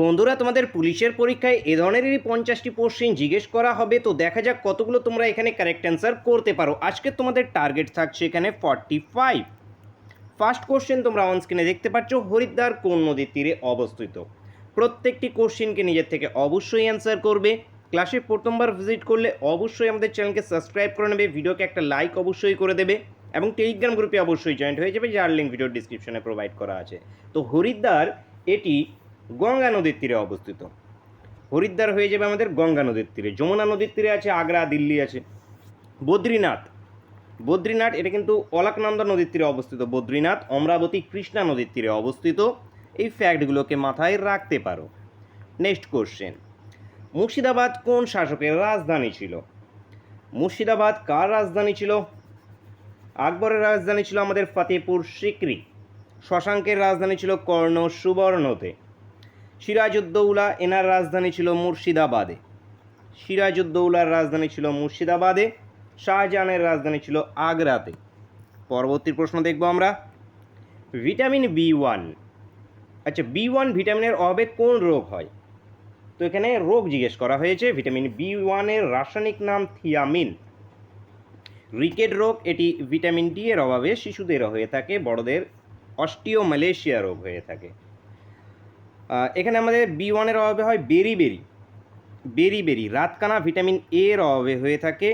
বন্ধুরা, তোমাদের পুলিশের পরীক্ষায় এ ধরনেরই পঞ্চাশটি কোশ্চেন জিজ্ঞেস করা হবে। তো দেখা যাক কতগুলো তোমরা এখানে কারেক্ট অ্যান্সার করতে পারো। আজকে তোমাদের টার্গেট থাকছে এখানে ফর্টি ফাইভ ফার্স্ট কোশ্চেন তোমরা অন স্ক্রিনে দেখতে পাচ্ছ, হরিদ্বার কোন নদীর তীরে অবস্থিত? প্রত্যেকটি কোশ্চেনকে নিজের থেকে অবশ্যই অ্যান্সার করবে। ক্লাসে প্রথমবার ভিজিট করলে অবশ্যই আমাদের চ্যানেলকে সাবস্ক্রাইব করে নেবে ভিডিওকে একটা লাইক অবশ্যই করে দেবে এবং টেলিগ্রাম গ্রুপে অবশ্যই জয়েন্ট হয়ে যাবে, যার লিঙ্ক ভিডিওর ডিসক্রিপশনে প্রোভাইড করা আছে। তো হরিদ্বার, এটি গঙ্গা নদীর তীরে অবস্থিত। হরিদ্বার হয়ে যাবে আমাদের গঙ্গা নদীর তীরে। যমুনা নদীর তীরে আছে, আগ্রা, দিল্লি আছে। বদ্রীনাথ। বদ্রীনাথ, এটা কিন্তু অলকনন্দা নদীর তীরে অবস্থিত। বদ্রীনাথ, অমরাবতী, কৃষ্ণা নদীর তীরে অবস্থিত। এই ফ্যাক্টগুলোকে মাথায় রাখতে পারো। নেক্সট কোশ্চেন মুর্শিদাবাদ কোন শাসকের রাজধানী ছিল? মুর্শিদাবাদ কার রাজধানী ছিল? আকবরের রাজধানী ছিল আমাদের ফতেপুর সিকরি। শশাঙ্কের রাজধানী ছিল কর্ণ সুবর্ণতে। সিরাজউদ্দৌলা এনার রাজধানী ছিল মুর্শিদাবাদে। সিরাজউদ্দৌলার রাজধানী ছিল মুর্শিদাবাদে, শাহজাহানের রাজধানী ছিল আগ্রাতে। পরবর্তী প্রশ্ন দেখব আমরা। Vitamin B one. আচ্ছা বি ওয়ান ভিটামিনের অভাবে কোন রোগ হয়? তো এখানে রোগ জিজ্ঞেস করা হয়েছে, ভিটামিন বি ওয়ানের রাসায়নিক নাম থিয়ামিন। রিকেট রোগ, এটি ভিটামিন ডি এর অভাবে শিশুদের হয়ে থাকে, বড়দের অস্টিও মালয়েশিয়া রোগ হয়ে থাকে। এখানে আমাদের বি ওয়ানের অভাবে হয় বেরি বেরি। বেরি বেরি, রাতকানা ভিটামিন এর অভাবে হয়ে থাকে।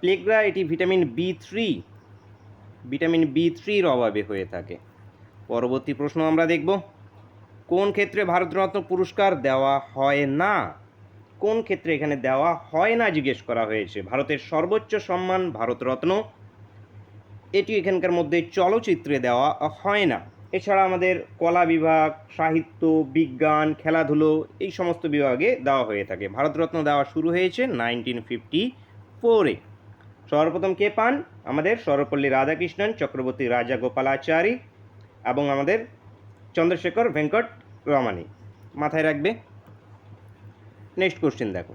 প্লেগ্রা, এটি vitamin B three vitamin B থ্রির অভাবে হয়ে থাকে। পরবর্তী প্রশ্ন আমরা দেখব, কোন ক্ষেত্রে ভারতরত্ন পুরস্কার দেওয়া হয় না? কোন ক্ষেত্রে এখানে দেওয়া হয় না জিজ্ঞেস করা হয়েছে? ভারতের সর্বোচ্চ সম্মান ভারতরত্ন। এটি এখানকার মধ্যে চলচ্চিত্রে দেওয়া হয় না। এছাড়া আমাদের কলা বিভাগ, সাহিত্য, বিজ্ঞান, খেলাধুলো এই সমস্ত বিভাগে দেওয়া হয়ে থাকে। ভারতরত্ন দেওয়া শুরু হয়েছে নাইনটিন ফিফটি ফোরে। সর্বপ্রথম কে পান? আমাদের সর্বপল্লী রাধাকৃষ্ণন, চক্রবর্তী রাজা গোপালাচারী এবং আমাদের চন্দ্রশেখর ভেঙ্কট রমানি। মাথায় রাখবে। নেক্সট কোশ্চেন দেখো।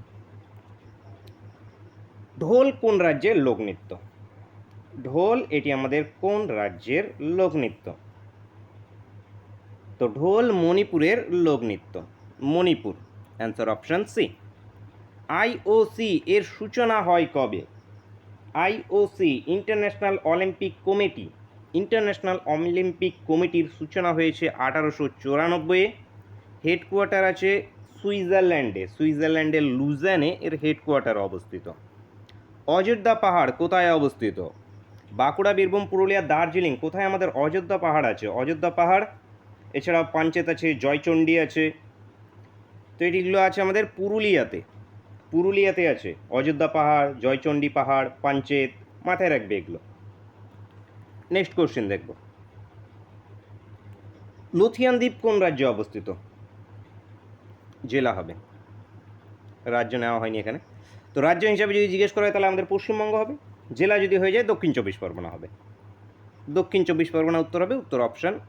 ঢোল কোন রাজ্যের লোকনৃত্য? ঢোল, এটি আমাদের কোন রাজ্যের লোকনৃত্য? তো ঢোল মণিপুরের লোকনৃত্য। Manipur answer option C IOC এর সূচনা হয় কবে? IOC international Olympic committee international Olympic কমিটির সূচনা হয়েছে আঠারোশো চুরানব্বইয়ে। হেডকোয়ার্টার আছে সুইজারল্যান্ডে। সুইজারল্যান্ডের লুজেনে এর হেডকোয়ার্টার অবস্থিত। অযোধ্যা পাহাড় কোথায় অবস্থিত? বাঁকুড়া, বীরভূম, পুরুলিয়া, দার্জিলিং কোথায় আমাদের অযোধ্যা পাহাড় আছে? অযোধ্যা পাহাড় এছাড়া পাঞ্চেত আছে, জয়চণ্ডী আছে। তো এটিগুলো আছে আমাদের পুরুলিয়াতে। পুরুলিয়াতে আছে, অযোধ্যা পাহাড়, জয়চণ্ডী পাহাড়, পাঞ্চেত, মাথায় রাখবে এগুলো। নেক্সট কোশ্চেন দেখব। লুথিয়ান দ্বীপ কোন রাজ্যে অবস্থিত? জেলা হবে। রাজ্য নেওয়া হয়নি এখানে। তো রাজ্য হিসাবে যদি জিজ্ঞেস করা হয়, তাহলে আমাদের পশ্চিমবঙ্গ হবে। জেলা যদি হয়ে যায়, দক্ষিণ চব্বিশ পরগনা হবে। দক্ষিণ চব্বিশ পরগনা উত্তর হবে, উত্তর অপশান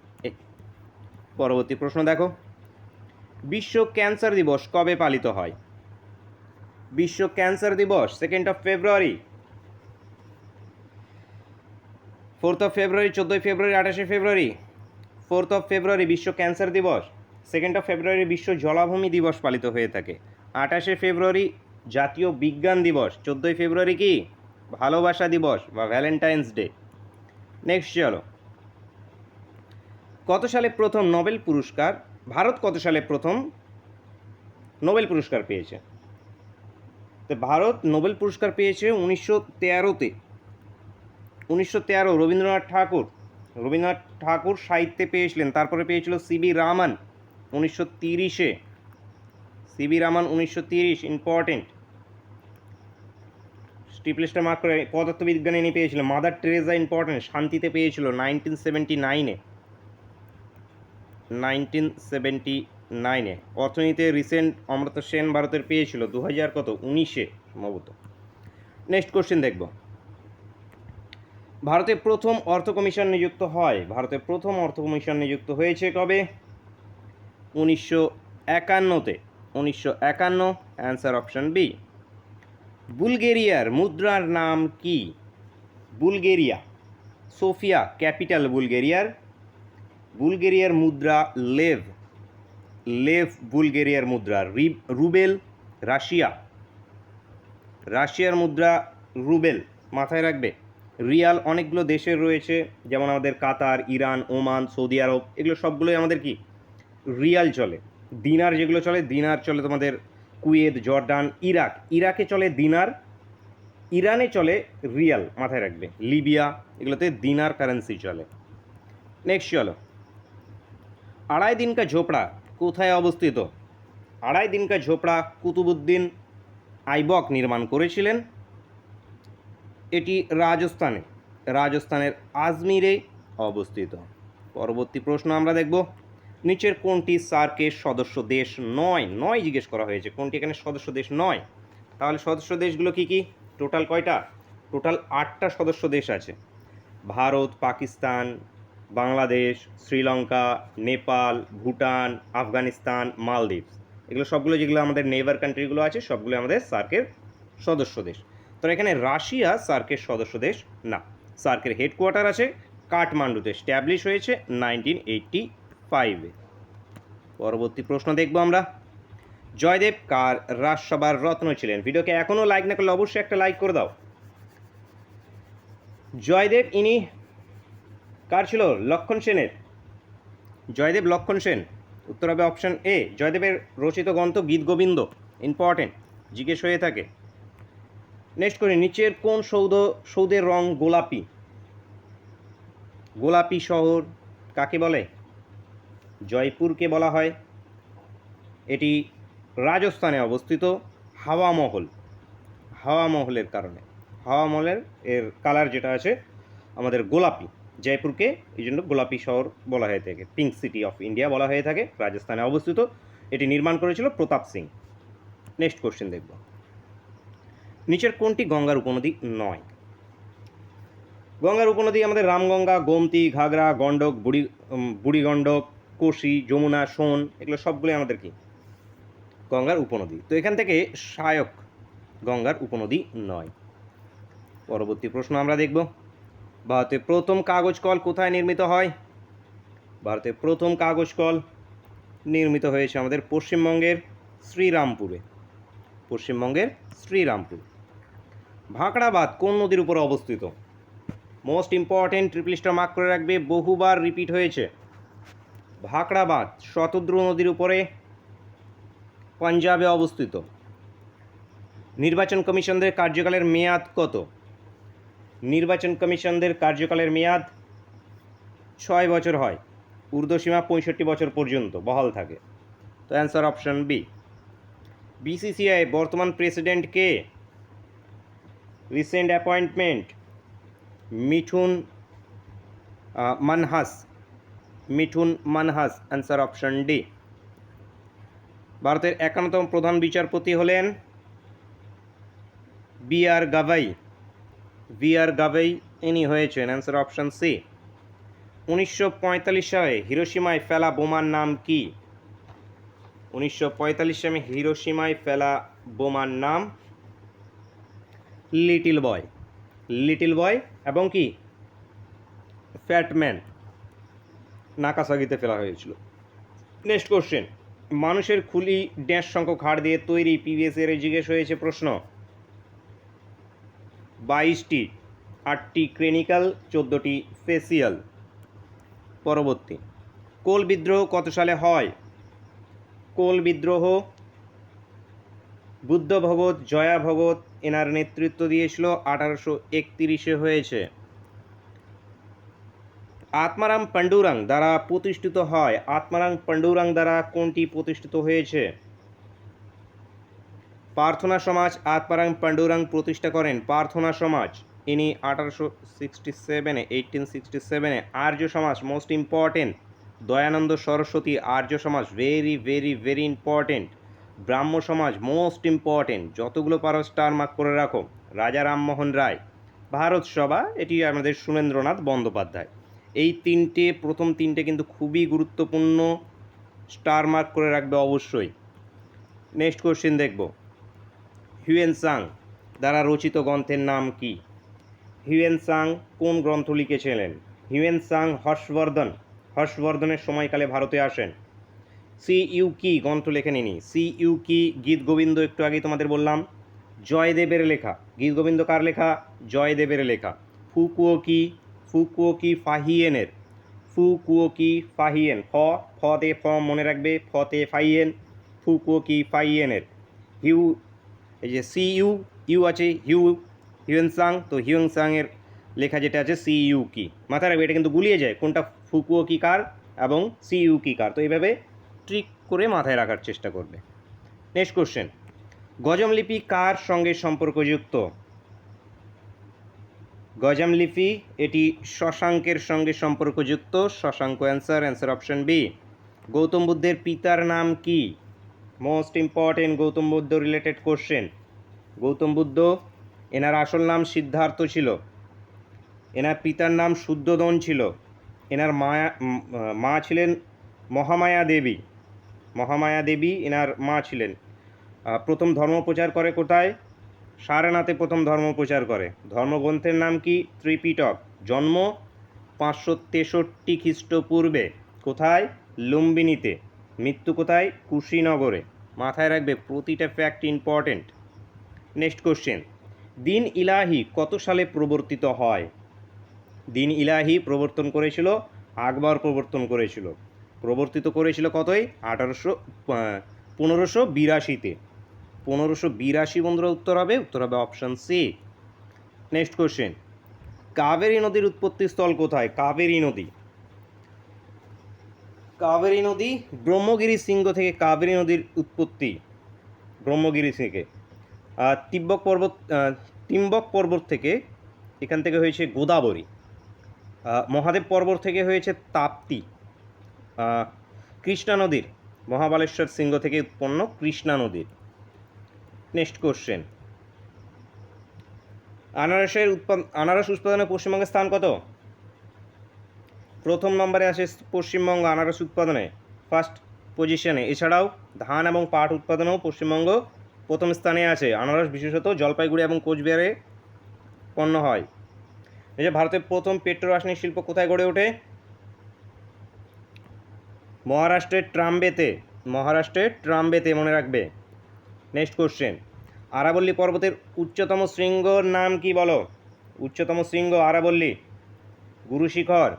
পরবর্তী প্রশ্ন দেখো। বিশ্ব ক্যান্সার দিবস কবে পালিত হয়? বিশ্ব ক্যান্সার দিবস second of February fourth of February চোদ্দোই ফেব্রুয়ারি আঠাশে ফেব্রুয়ারি ফোর্থ অফ ফেব্রুয়ারি বিশ্ব ক্যান্সার দিবস। সেকেন্ড অফ ফেব্রুয়ারি বিশ্ব জলাভূমি দিবস পালিত হয়ে থাকে। আঠাশে ফেব্রুয়ারি জাতীয় বিজ্ঞান দিবস। চোদ্দোই ফেব্রুয়ারি কি? ভালোবাসা দিবস বা ভ্যালেন্টাইন্স ডে নেক্সট চলো। কত সালে প্রথম নোবেল পুরস্কার? ভারত কত সালে প্রথম নোবেল পুরস্কার পেয়েছে? তো ভারত নোবেল পুরস্কার পেয়েছে উনিশশো তেরোতে। উনিশশো তেরো, রবীন্দ্রনাথ ঠাকুর। রবীন্দ্রনাথ ঠাকুর সাহিত্যে পেয়েছিলেন। তারপরে পেয়েছিল সিবি রামান উনিশশো তিরিশে। সিবি রামান উনিশশো তিরিশ ইম্পর্টেন্ট স্টিপলেসটা মার্ক করে পদার্থবিজ্ঞানে ইনি পেয়েছিল। মাদার টেরেজা ইম্পর্টেন্ট শান্তিতে পেয়েছিল। নাইনটিন সেভেন্টি নাইনে নাইনটিন সেভেন্টি নাইনে। অর্থনীতিতে রিসেন্ট অমৃত সেন ভারতের পেয়েছিল দু হাজার কত? উনিশে সম্ভবত। নেক্সট কোশ্চেন দেখব। ভারতে প্রথম অর্থ কমিশন নিযুক্ত হয়। ভারতে প্রথম অর্থ কমিশন নিযুক্ত হয়েছে কবে? উনিশশো একান্নতে। উনিশশো একান্ন, অ্যান্সার অপশন বি। বুলগেরিয়ার মুদ্রার নাম কি? বুলগেরিয়া। সোফিয়া, ক্যাপিটাল বুলগেরিয়ার বুলগেরিয়ার মুদ্রা লেভ লেভ বুলগেরিয়ার মুদ্রা রিব রুবেল, রাশিয়া। রাশিয়ার মুদ্রা রুবেল মাথায় রাখবে। রিয়াল অনেকগুলো দেশের রয়েছে, যেমন আমাদের Qatar, Iran, Oman, Saudi Arab, এগুলো সবগুলোই আমাদের কি? রিয়াল চলে। দিনার যেগুলো চলে, দিনার চলে তোমাদের কুয়েত, জর্ডান, ইরাক। ইরাকে চলে দিনার, ইরানে চলে রিয়াল মাথায় রাখবে। লিবিয়া, এগুলোতে দিনার কারেন্সি চলে। নেক্সট চলো। আড়াই দিনকা ঝোপড়া কোথায় অবস্থিত? আড়াই দিনকা ঝোপড়া কুতুবুদ্দিন আইবক নির্মাণ করেছিলেন। এটি রাজস্থানে, রাজস্থানের আজমিরে অবস্থিত। পরবর্তী প্রশ্ন আমরা দেখব। নিচের কোনটি সার্কের সদস্য দেশ নয়? নয় জিজ্ঞেস করা হয়েছে। কোনটি এখানে সদস্য দেশ নয়? তাহলে সদস্য দেশগুলো কি কি? টোটাল কয়টা? টোটাল আটটা সদস্য দেশ আছে। ভারত, পাকিস্তান বাংলাদেশ, শ্রীলঙ্কা, নেপাল, ভুটান, আফগানিস্তান মালদ্বীপ এগুলো সবগুলো যেগুলো আমাদের নেইবার কান্ট্রিগুলো আছে, সবগুলো আমাদের সার্কের সদস্য দেশ। তো এখানে রাশিয়া সার্কের সদস্য দেশ না। সার্কের হেডকোয়ার্টার আছে কাঠমান্ডুতে স্ট্যাবলিশ হয়েছে নাইনটিন এইটটি ফাইভে পরবর্তী প্রশ্ন দেখব আমরা। জয়দেব কার রাজসভার রত্ন ছিলেন? ভিডিওকে এখনও লাইক না করলে অবশ্যই একটা লাইক করে দাও। জয়দেব, ইনি কার ছিল? লক্ষণ সেনের। জয়দেব, লক্ষণ সেন। উত্তর হবে অপশন এ। জয়দেবের রচিত গ্রন্থ গীত গোবিন্দ। ইম্পর্টেন্ট জিজ্ঞেস হয়ে থাকে। নেক্সট করি নিচের কোন সৌধ, সৌধের রং গোলাপি? গোলাপি শহর কাকে বলে? জয়পুরকে বলা হয়। এটি রাজস্থানে অবস্থিত হাওয়া মহল। হাওয়া মহলের কারণে। হাওয়া মহলের এর কালার যেটা আছে, আমাদের গোলাপি। জয়পুরকে, এই জন্য গোলাপি শহর বলা হয়ে থাকে। পিঙ্ক সিটি অফ ইন্ডিয়া বলা হয়ে থাকে, রাজস্থানে অবস্থিত। এটি নির্মাণ করেছিল প্রতাপ সিং। নেক্সট কোশ্চেন দেখব। নিচের কোনটি গঙ্গার উপনদী নয়? গঙ্গার উপনদী আমাদের রামগঙ্গা, গোমতী, ঘাগরা, গণ্ডক, বুড়ি বুড়িগণ্ডক, কোশি, যমুনা, সোন, এগুলো সবগুলোই আমাদের কি? গঙ্গার উপনদী। তো এখান থেকে সায়ক গঙ্গার উপনদী নয়। পরবর্তী প্রশ্ন আমরা দেখব। ভারতের প্রথম কাগজ কল কোথায় নির্মিত হয়? ভারতের প্রথম কাগজ কল নির্মিত হয়েছে আমাদের পশ্চিমবঙ্গের শ্রীরামপুরে। পশ্চিমবঙ্গের শ্রীরামপুর। ভাঁকড়াবাদ কোন নদীর উপর অবস্থিত? Most important triple star mark করে রাখবে, বহুবার রিপিট হয়েছে। ভাঁকড়াবাদ শতদ্রু নদীর উপরে পাঞ্জাবে অবস্থিত। নির্বাচন কমিশনদের কার্যকালের মেয়াদ কত? নির্বাচন কমিশনদের কার্যকালের মেয়াদ ছয় বছর হয়। ঊর্ধ্বসীমা পঁয়ষট্টি বছর পর্যন্ত বহাল থাকে। তো অ্যান্সার অপশন বি। বিসিসিআই বর্তমান প্রেসিডেন্ট কে? Recent appointment Mithun Manhas. Mithun, Manhas, answer option D. ভারতের একান্নতম প্রধান বিচারপতি হলেন B R Gavai. B R Gavai ইনি হয়েছেন। অ্যান্সার অপশন সি উনিশশো পঁয়তাল্লিশ সালে হিরোসীমায় ফেলা বোমার নাম কি? উনিশশো পঁয়তাল্লিশ সালে হিরোসীমায় ফেলা বোমার নাম লিটিল বয়। লিটিল বয় এবং কি? ফ্যাটম্যান নাকাসাগিতে ফেলা হয়েছিল। নেক্সট কোশ্চেন মানুষের খুলি, ড্যাশ সংখ্যক হাড় দিয়ে তৈরি পিভিএস এর জিজ্ঞেস হয়েছে প্রশ্ন। বাইশটি, আটটি ক্রেনিক্যাল, চোদ্দোটি ফেসিয়াল। পরবর্তী, কোল বিদ্রোহ কত সালে হয়? কোল বিদ্রোহ বুদ্ধ ভগত জয়া ভগত এনার নেতৃত্ব দিয়েছিল আঠারোশো একতিরিশে হয়েছে। আত্মারাম পাণ্ডুরাং দ্বারা প্রতিষ্ঠিত হয়। আত্মারাম পাণ্ডুরাং দ্বারা কোনটি প্রতিষ্ঠিত হয়েছে? প্রার্থনা সমাজ আত্মারাম পাণ্ডুরাং প্রতিষ্ঠা করেন। প্রার্থনা সমাজ, ইনি আঠারোশো সিক্সটি সেভেনে এইটিন সিক্সটি সেভেনে Arya Samaj most important Dayananda Saraswati Arya Samaj very very very important Brahmo Samaj most important যতগুলো পারো স্টার মার্ক করে রাখো। রাজা রামমোহন রায়। ভারত সভা, এটি আমাদের সুরেন্দ্রনাথ বন্দ্যোপাধ্যায়। এই তিনটে, প্রথম তিনটে কিন্তু খুবই গুরুত্বপূর্ণ। স্টার মার্ক করে রাখবে অবশ্যই। নেক্সট কোশ্চেন দেখব। হিউয়েন সাং দ্বারা রচিত গ্রন্থের নাম কি? হিউয়েন সাং কোন গ্রন্থ লিখেছিলেন? Hiuen Tsang Harshvardhan. হর্ষবর্ধনের সময়কালে ভারতে আসেন। সি ইউ কি গ্রন্থ লেখে নিনি সি ইউ কি গীত গোবিন্দ একটু আগেই তোমাদের বললাম। জয়দেবের লেখা। গীত গোবিন্দ কার লেখা? জয়দেবের লেখা। ফুকুও কি? ফুকুও কি ফাহিয়েনের? ফুকুও কি ফাহিয়েন? ফ, ফতে ফ মনে রাখবে, ফতে ফাইয়েন। ফুকুও কি ফাইয়েনের? হিউ এই যে সি ইউ ইউ আছে হিউ, হিউয়েনসাং, তো হিউয়েনসাংয়ের লেখা যেটা আছে সি ইউ কি? মাথায় রাখবে, এটা কিন্তু গুলিয়ে যায়, কোনটা ফুকুও কি কার এবং সি ইউ কি কার? তো এইভাবে ট্রিক করে মাথায় রাখার চেষ্টা করবে। নেক্সট কোশ্চেন গজম লিপি কার সঙ্গে সম্পর্কযুক্ত? গজম লিপি এটি শশাঙ্কের সঙ্গে সম্পর্কযুক্ত, Shashanka answer answer option B Gautam বুদ্ধের পিতার নাম কি? Most important Gautam Buddha related question Gautam Buddha, এনার আসল নাম সিদ্ধার্থ ছিল। এনার পিতার নাম শুদ্ধোদন ছিল। এনার মায়া মা ছিলেন মহামায়া দেবী। মহামায়া দেবী এনার মা ছিলেন। প্রথম ধর্ম প্রচার করে কোথায়? সারনাথে প্রথম ধর্ম প্রচার করে। ধর্মগ্রন্থের নাম কি? ত্রিপিটক। জন্ম পাঁচশো তেষট্টি খ্রিস্টপূর্বে। কোথায়? লুম্বিনীতে। মৃত্যু কোথায়? কুশীনগরে। মাথায় রাখবে প্রতিটা ফ্যাক্ট ইম্পর্টেন্ট নেক্সট কোশ্চেন দিন ইলাহি কত সালে প্রবর্তিত হয়? দিন ইলাহি প্রবর্তন করেছিল, আকবর প্রবর্তন করেছিল। প্রবর্তিত করেছিল কতই? আঠারোশো পনেরোশো বিরাশিতে। পনেরোশো বিরাশি বন্ধুরা উত্তর হবে উত্তর হবে option C next question Kaveri নদীর উৎপত্তিস্থল কোথায়? কাবেরী নদী। কাবেরী নদী ব্রহ্মগিরি শৃঙ্গ থেকে কাবেরী নদীর উৎপত্তি, ব্রহ্মগিরি থেকে। আর তিব্বক পর্বত তিম্বক পর্বত থেকে এখান থেকে হয়েছে গোদাবরী। মহাদেব পর্বত থেকে হয়েছে তাপ্তি। কৃষ্ণা নদীর, মহাবালেশ্বর শৃঙ্গ থেকে উৎপন্ন কৃষ্ণা নদীর। নেক্সট কোশ্চেন আনারসের উৎপাদন আনারস উৎপাদনে পশ্চিমবঙ্গের স্থান কত? প্রথম নম্বরে আসে পশ্চিমবঙ্গ আনারস উৎপাদনে ফার্স্ট পজিশনে এছাড়াও ধান এবং পাট উৎপাদনেও পশ্চিমবঙ্গ প্রথম স্থানে আছে। আনারস বিশেষত জলপাইগুড়ি এবং কোচবিহারে পণ্য হয়। এই যে ভারতের প্রথম পেট্রো রাসায়নিক শিল্প কোথায় গড়ে ওঠে? মহারাষ্ট্রের ট্রাম্বেতে। মহারাষ্ট্রের ট্রাম্বেতে মনে রাখবে। নেক্সট কোশ্চেন আরাবল্লী পর্বতের উচ্চতম শৃঙ্গর নাম কি বলো? উচ্চতম শৃঙ্গ আরাবল্লী। গুরুশিখর।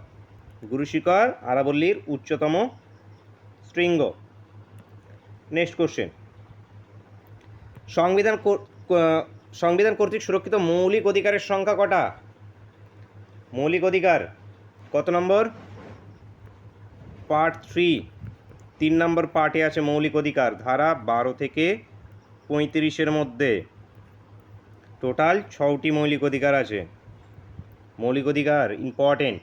গুরুশিখর আরাবল্লীর উচ্চতম শৃঙ্গ। নেক্সট কোশ্চেন সংবিধান সংবিধান কর্তৃক সুরক্ষিত মৌলিক অধিকারের সংখ্যা কটা? মৌলিক অধিকার কত নম্বর? পার্ট থ্রি তিন নম্বর পার্টে আছে মৌলিক অধিকার, ধারা বারো থেকে পঁয়ত্রিশের মধ্যে। টোটাল ছটি মৌলিক অধিকার আছে। মৌলিক অধিকার ইম্পর্টেন্ট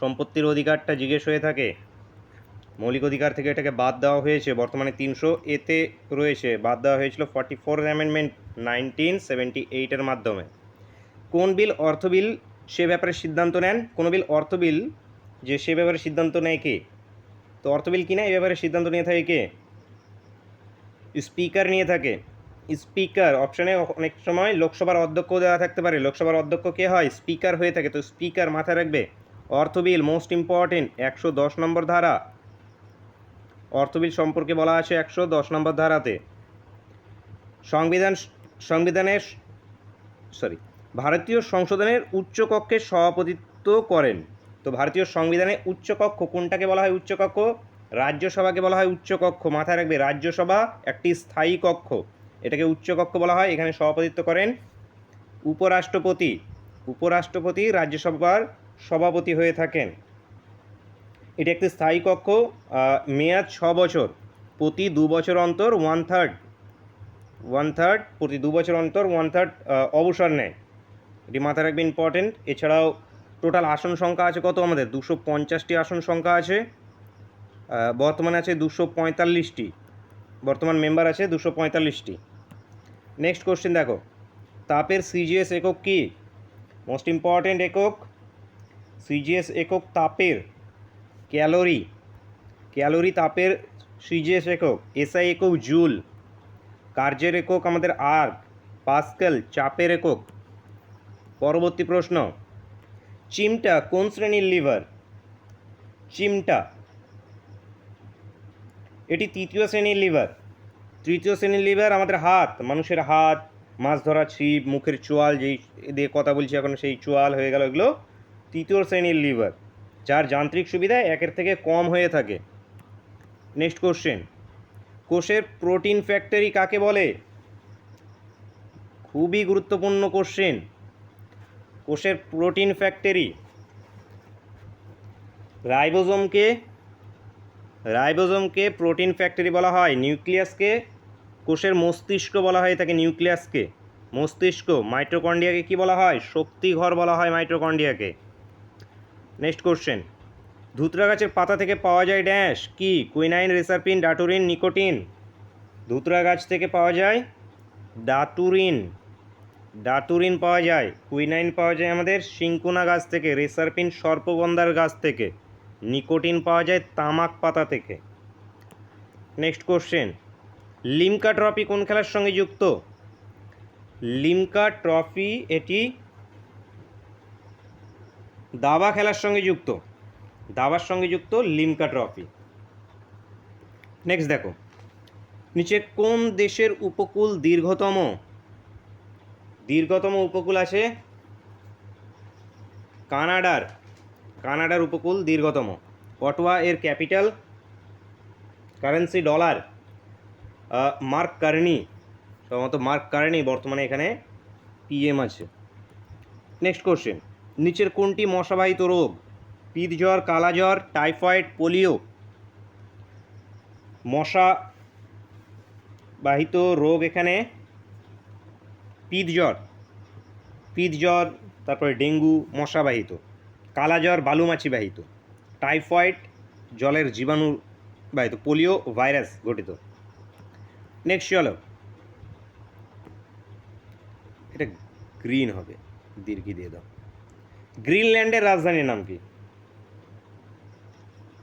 সম্পত্তির অধিকারটা জিজ্ঞেস হয়ে থাকে। মৌলিক অধিকার থেকে এটাকে বাদ দেওয়া হয়েছে। বর্তমানে তিনশো এতে রয়েছে। বাদ দেওয়া হয়েছিল forty four amendment nineteen seventy এইটের মাধ্যমে। কোন বিল অর্থ বিল সে ব্যাপারে সিদ্ধান্ত নেন? কোন বিল অর্থ বিল যে সে ব্যাপারে সিদ্ধান্ত নেয় কে? তো অর্থ বিল কিনা এই ব্যাপারে সিদ্ধান্ত নিয়ে থাকে কে? স্পিকার নিয়ে থাকে। স্পিকার অপশানে অনেক সময় লোকসভার অধ্যক্ষ দেওয়া থাকতে পারে। লোকসভার অধ্যক্ষ কে হয়? স্পিকার হয়ে থাকে। তো স্পিকার মাথায় রাখবে। অর্থ বিল মোস্ট ইম্পর্টেন্ট, একশো দশ নম্বর ধারা। অর্থ বিল সম্পর্কে বলা আছে একশো দশ নম্বর ধারাতে। সংবিধান, সংবিধানের, সরি, ভারতীয় সংশোধনের উচ্চকক্ষের সভাপতিত্ব করেন। তো ভারতীয় সংবিধানে উচ্চকক্ষ, কোনটাকে বলা হয় উচ্চকক্ষ? রাজ্যসভাকে বলা হয় উচ্চকক্ষ। মাথায় রাখবে, রাজ্যসভা একটি স্থায়ী কক্ষ। এটাকে উচ্চকক্ষ বলা হয়। এখানে সভাপতিত্ব করেন উপরাষ্ট্রপতি। উপরাষ্ট্রপতি রাজ্যসভার সভাপতি হয়ে থাকেন। এটি একটি স্থায়ী কক্ষ মেয়াদ ছ বছর, প্রতি দু বছর অন্তর ওয়ান থার্ড ওয়ান থার্ড প্রতি দু বছর অন্তর ওয়ান থার্ড অবসর নেয়। এটি মাথায় রাখবে ইম্পর্টেন্ট এছাড়াও টোটাল আসন সংখ্যা আছে কত আমাদের? দুশো পঞ্চাশটি আসন সংখ্যা আছে। বর্তমানে আছে দুশো পঁয়তাল্লিশটি। বর্তমান মেম্বার আছে দুশো পঁয়তাল্লিশটি। নেক্সট কোশ্চেন দেখো। তাপের সিজিএস একক কি? মোস্ট ইম্পর্টেন্ট একক সিজিএস একক তাপের ক্যালোরি ক্যালোরি তাপের সিজিএস একক, এসআই একক জুল, কার্যের একক আমাদের আর্ক, পাস্কেল চাপের একক। পরবর্তী প্রশ্ন, চিমটা কোন শ্রেণির লিভার? চিমটা, এটি তৃতীয় শ্রেণির লিভার। তৃতীয় শ্রেণির লিভার আমাদের হাত, মানুষের হাত, মাছ ধরা ছিপ, মুখের চোয়াল, যেই দিয়ে কথা বলছি এখন সেই চোয়াল হয়ে গেল এগুলো। তৃতীয় শ্রেণির লিভার, যার যান্ত্রিক সুবিধা একের থেকে কম হয়ে থাকে। নেক্সট কোশ্চেন কোষের প্রোটিন ফ্যাক্টরি কাকে বলে? খুবই গুরুত্বপূর্ণ কোশ্চেন কোষের প্রোটিন ফ্যাক্টরি রাইবোজোমকে রাইবোজোমকে প্রোটিন ফ্যাক্টরি বলা হয়, নিউক্লিয়াসকে, কোষের মস্তিষ্ক বলা হয় তাকে নিউক্লিয়াসকে। মস্তিষ্ক মাইটোকন্ডিয়াকে কি বলা হয়? শক্তিঘর বলা হয় মাইটোকন্ডিয়াকে নেক্সট কোশ্চেন ধুতরা গাছের পাতা থেকে পাওয়া যায় ড্যাশ কি? কুইনাইন রেসারপিন ডাটুরিন নিকোটিন ধুতরা গাছ থেকে পাওয়া যায় ডাটুরিন ডাটুরিন পাওয়া যায় কুইনাইন পাওয়া যায় আমাদের শিঙ্কুনা গাছ থেকে রেসারপিন সর্পগন্ধার গাছ থেকে নিকোটিন পাওয়া যায় তামাক পাতা থেকে। নেক্সট কোশ্চেন লিমকা ট্রফি কোন খেলার সঙ্গে যুক্ত? লিমকা ট্রফি এটি দাবা খেলার সঙ্গে যুক্ত। দাবার সঙ্গে যুক্ত লিমকা ট্রফি। নেক্সট দেখো। নিচে কোন দেশের উপকূল দীর্ঘতম? দীর্ঘতম উপকূল আছে কানাডার। কানাডার উপকূল দীর্ঘতম। অটোয়া এর capital currency dollar Mark Carney. সম্ভবত মার্ক কার্নি বর্তমানে এখানে পিএম আছে। নেক্সট কোশ্চেন নিচের কোনটি মশাবাহিত রোগ? পিত জ্বর, কালা জ্বর, টাইফয়েড, পোলিও। মশা বাহিত রোগ এখানে পিত জ্বর। পিত জ্বর, তারপরে ডেঙ্গু মশাবাহিত। কালা জ্বর বালুমাছি বাহিত টাইফয়েড, জলের জীবাণু বাহিত পোলিও ভাইরাস ঘটিত নেক্সট চলো। এটা গ্রিন হবে। দীর্ঘি দিয়ে দাও। গ্রিনল্যান্ডের রাজধানীর নাম কি?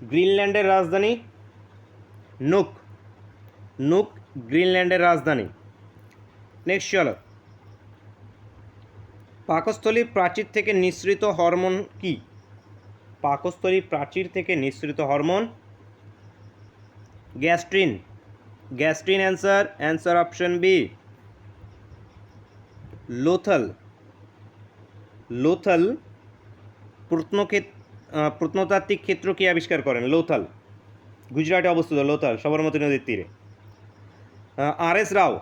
গ্রিনল্যান্ডের রাজধানী নুক। নুক, গ্রিনল্যান্ডের রাজধানী। নেক্সট চলো। পাকস্থলীর প্রাচীর থেকে নিঃসৃত হরমোন কি? পাকস্থলীর প্রাচীর থেকে নিঃসৃত hormone gastrin. Gastrin answer answer option B. Lothal. Lothal প্রত্নক্ষেত প্রত্নতাত্ত্বিক ক্ষেত্র কে আবিষ্কার করেন? লোথাল গুজরাটে অবস্থিত লোথাল সবরমতী নদীর তীরে। আর এস রাও।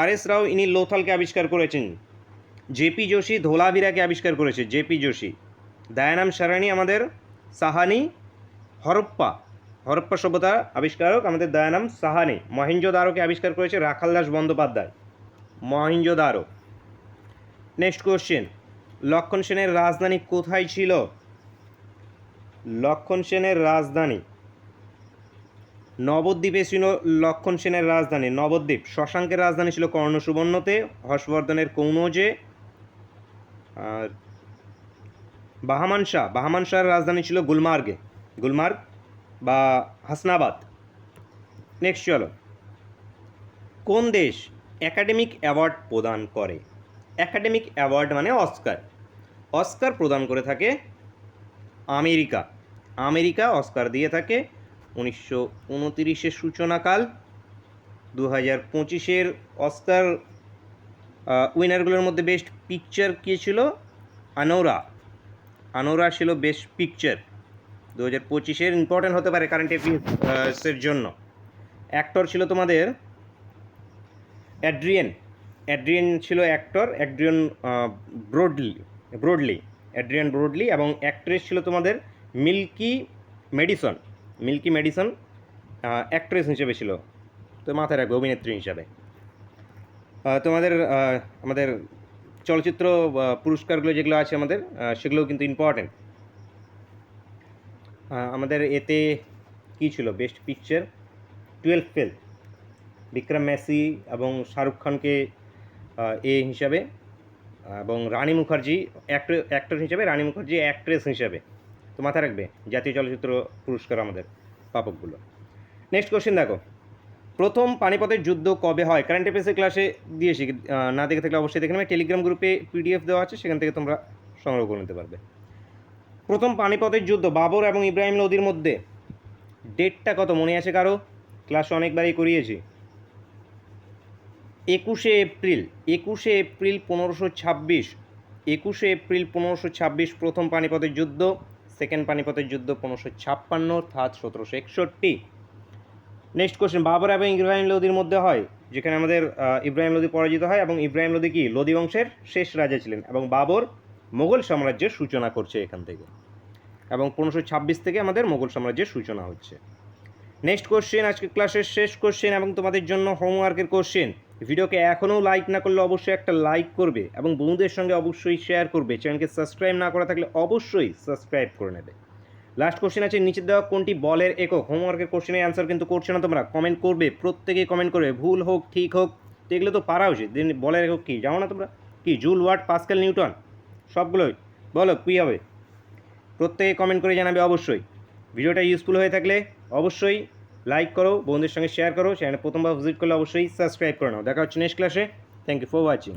আর এস রাও ইনি লোথালকে আবিষ্কার করেছেন। জেপি যোশী ধোলাভিরাকে আবিষ্কার করেছে। জেপি যোশী। দায়ানাম সারানি আমাদের সাহানি হরপ্পা। হরপ্পা সভ্যতার আবিষ্কারক আমাদের দয়ানাম সাহানি। মহেঞ্জোদারোকে আবিষ্কার করেছে রাখালদাস বন্দ্যোপাধ্যায়। মহেঞ্জোদারো নেক্সট কোশ্চেন লক্ষণ সেনের রাজধানী কোথায় ছিল? লক্ষণ সেনের রাজধানী। নবদ্বীপে ছিল লক্ষণ সেনের রাজধানী। নবদ্বীপ, শশাঙ্কের রাজধানী ছিল কর্ণসুবর্ণতে, হর্ষবর্ধনের কৌনজে। আর বাহামান শাহ, বাহামান রাজধানী ছিল গুলমার্গে। গুলমার্গ বা হাসনাবাদ। নেক্সট চলো। কোন দেশ একাডেমিক অ্যাওয়ার্ড প্রদান করে? একাডেমিক অ্যাওয়ার্ড মানে অস্কার। অস্কার প্রদান করে থাকে আমেরিকা। আমেরিকা অস্কার দিয়ে থাকে উনিশশো উনতিরিশের সূচনাকাল। দু হাজার পঁচিশের অস্কার উইনারগুলোর মধ্যে বেস্ট পিকচার কে ছিল? আনোরা। আনোরা ছিল বেস্ট পিকচার দু হাজার পঁচিশের ইম্পর্টেন্ট হতে পারে কারেন্ট অ্যাফেয়ার্সের জন্য। অ্যাক্টর ছিল তোমাদের অ্যাড্রিয়েন। অ্যাড্রিয়েন ছিল actor, Adrien Brody Brody, Adrien Brody এবং অ্যাক্ট্রেস ছিল তোমাদের Mikey Madison Mikey Madison actress হিসেবে ছিল। তো মাথায় রাখবে অভিনেত্রী হিসাবে। তোমাদের আমাদের চলচ্চিত্র পুরস্কারগুলো যেগুলো আছে আমাদের সেগুলোও কিন্তু ইম্পর্টেন্ট আমাদের এতে কী ছিল? Best picture twelve fail Vikram Massey এবং শাহরুখ খানকে এ হিসাবে, এবং রানী মুখার্জি অ্যাক্টর হিসাবে, রানী মুখার্জি অ্যাক্ট্রেস হিসাবে। তো মাথায় রাখবে, জাতীয় চলচ্চিত্র পুরস্কার আমাদের পাপকগুলো। নেক্সট কোশ্চেন দেখো। প্রথম পানিপথের যুদ্ধ কবে হয়? কারেন্ট অ্যাফেয়ার্সের ক্লাসে দিয়েছি না দেখে থাকলে অবশ্যই দেখে নেবে। টেলিগ্রাম গ্রুপে পিডিএফ দেওয়া আছে, সেখান থেকে তোমরা সংগ্রহ করে নিতে পারবে। প্রথম পানিপথের যুদ্ধ, বাবর এবং ইব্রাহিম লোদির মধ্যে। ডেটটা কত? মনে আছে কারও? ক্লাস অনেকবারই করিয়েছি। একুশে এপ্রিল একুশে এপ্রিল পনেরোশো ছাব্বিশ, একুশে এপ্রিল পনেরোশো ছাব্বিশ প্রথম পানিপথের যুদ্ধ সেকেন্ড পানিপথের যুদ্ধ পনেরোশো ছাপ্পান্ন থার্ড সতেরোশো একষট্টি। নেক্সট কোশ্চেন বাবর এবং ইব্রাহিম লোদির মধ্যে হয়, যেখানে আমাদের ইব্রাহিম লোদি পরাজিত হয় এবং ইব্রাহিম লোদি কি? লোদি বংশের শেষ রাজা ছিলেন এবং বাবর মোগল সাম্রাজ্যের সূচনা করছে এখান থেকে। এবং পনেরোশো ছাব্বিশ থেকে আমাদের মোগল সাম্রাজ্যের সূচনা হচ্ছে। নেক্সট কোশ্চেন আজকে ক্লাসের শেষ কোশ্চেন এবং তোমাদের জন্য হোমওয়ার্কের কোশ্চেন ভিডিওকে এখনও লাইক না করলে অবশ্যই একটা লাইক করবে এবং বন্ধুদের সঙ্গে অবশ্যই শেয়ার করবে। চ্যানেলকে সাবস্ক্রাইব না করা থাকলে অবশ্যই সাবস্ক্রাইব করে নেবে। লাস্ট কোশ্চেন আছে, নিচে দেওয়া কোনটি বলের একক? হোমওয়ার্কের কোশ্চেনের অ্যান্সার কিন্তু করছে না তোমরা। কমেন্ট করবে, প্রত্যেকেই কমেন্ট করবে, ভুল হোক, ঠিক হোক তো এগুলো তো পারা উচিত। দিন বলের একক কী? জানো না তোমরা? কি? Joule, watt, pascal, newton? সবগুলোই। বলো, কী হবে? প্রত্যেকে কমেন্ট করে জানাবে অবশ্যই। ভিডিওটা ইউজফুল হয়ে থাকলে অবশ্যই লাইক করো, বন্ধুদের সঙ্গে শেয়ার করো চ্যানেল প্রথমবার ভিজিট করলে অবশ্যই সাবস্ক্রাইব করে নাও। দেখা হচ্ছে নেক্সট ক্লাসে থ্যাংক ইউ ফর ওয়াচিং